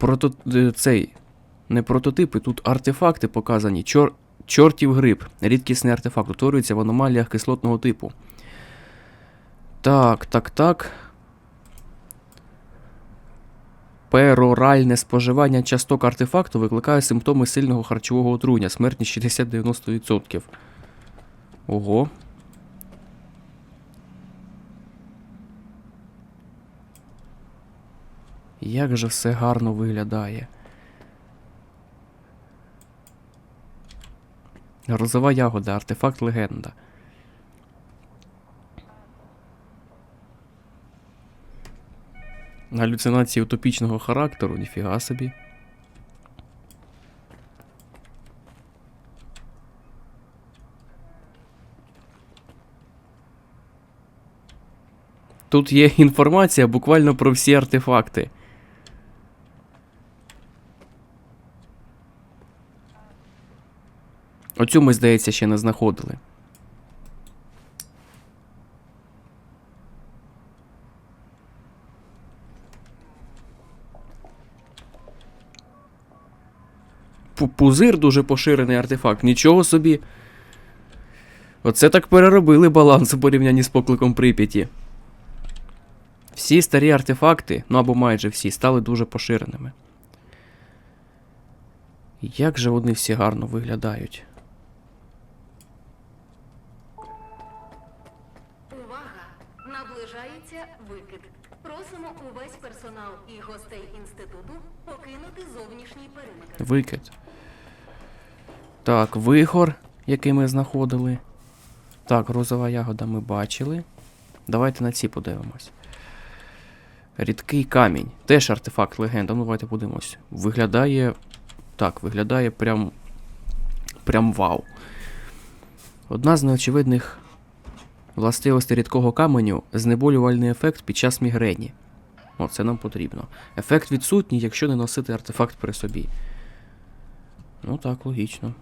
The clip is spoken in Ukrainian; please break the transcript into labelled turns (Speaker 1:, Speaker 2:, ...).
Speaker 1: Прото... е, цей. Не прототипи, тут артефакти показані. Чор... Чортів гриб. Рідкісний артефакт. Утворюється в аномаліях кислотного типу. Так, так, так. Пероральне споживання часток артефакту викликає симптоми сильного харчового отруєння. Смертність 60-90%. Ого. Як же все гарно виглядає. Грозова ягода, артефакт легенда. Галюцинації утопічного характеру, ніфіга собі. Тут є інформація буквально про всі артефакти. Оцю ми, здається, ще не знаходили. Пузир дуже поширений артефакт. Нічого собі. Оце так переробили баланс у порівнянні з покликом Прип'яті. Всі старі артефакти, ну або майже всі, стали дуже поширеними. Як же вони всі гарно виглядають.
Speaker 2: Увага! Наближається викид. Просимо увесь персонал і гостей інституту покинути зовнішній периметр.
Speaker 1: Викид. Так, вихор, який ми знаходили. Так, розова ягода ми бачили. Давайте на ці подивимось. Рідкий камінь. Теж артефакт легенда. Ну, давайте подивимось. Виглядає. Так, виглядає прям. Прям вау. Одна з неочевидних властивостей рідкого каменю знеболювальний ефект під час мігрені. О, це нам потрібно. Ефект відсутній, якщо не носити артефакт при собі. Ну так, логічно.